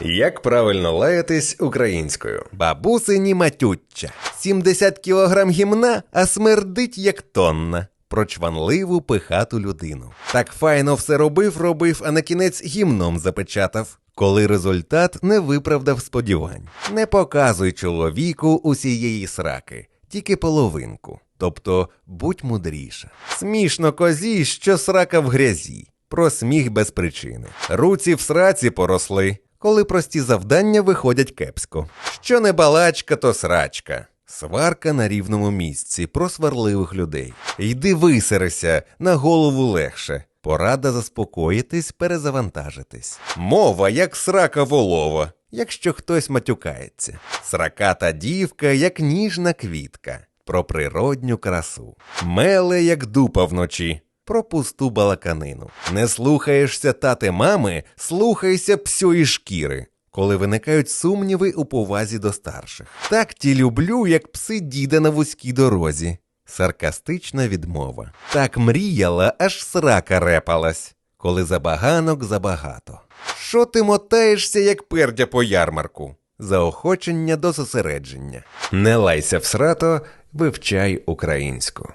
Як правильно лаятись українською? Бабусині матюччя. 70 кілограм гімна, а смердить як тонна. Про чванливу пихату людину. Так файно все робив, робив, а на кінець гімном запечатав. Коли результат не виправдав сподівань. Не показуй чоловіку усієї сраки, тільки половинку. Тобто будь мудріша. Смішно козі, що срака в грязі. Про сміх без причини. Руці в сраці поросли, коли прості завдання виходять кепсько. Що не балачка, то срачка. Сварка на рівному місці про сварливих людей. Йди висерися, на голову легше. Порада заспокоїтись, перезавантажитись. Мова як срака волова, якщо хтось матюкається. Сраката дівка, як ніжна квітка. Про природню красу. Меле, як дупа вночі. Про пусту балаканину. Не слухаєшся тати мами, слухайся псьої шкіри. Коли виникають сумніви у повазі до старших. Так ті люблю, як пси діда на вузькій дорозі. Саркастична відмова. Так мріяла, аж срака репалась, коли забаганок забагато. Що ти мотаєшся, як пердя по ярмарку? Заохочення до зосередження. Не лайся в срато, вивчай українську.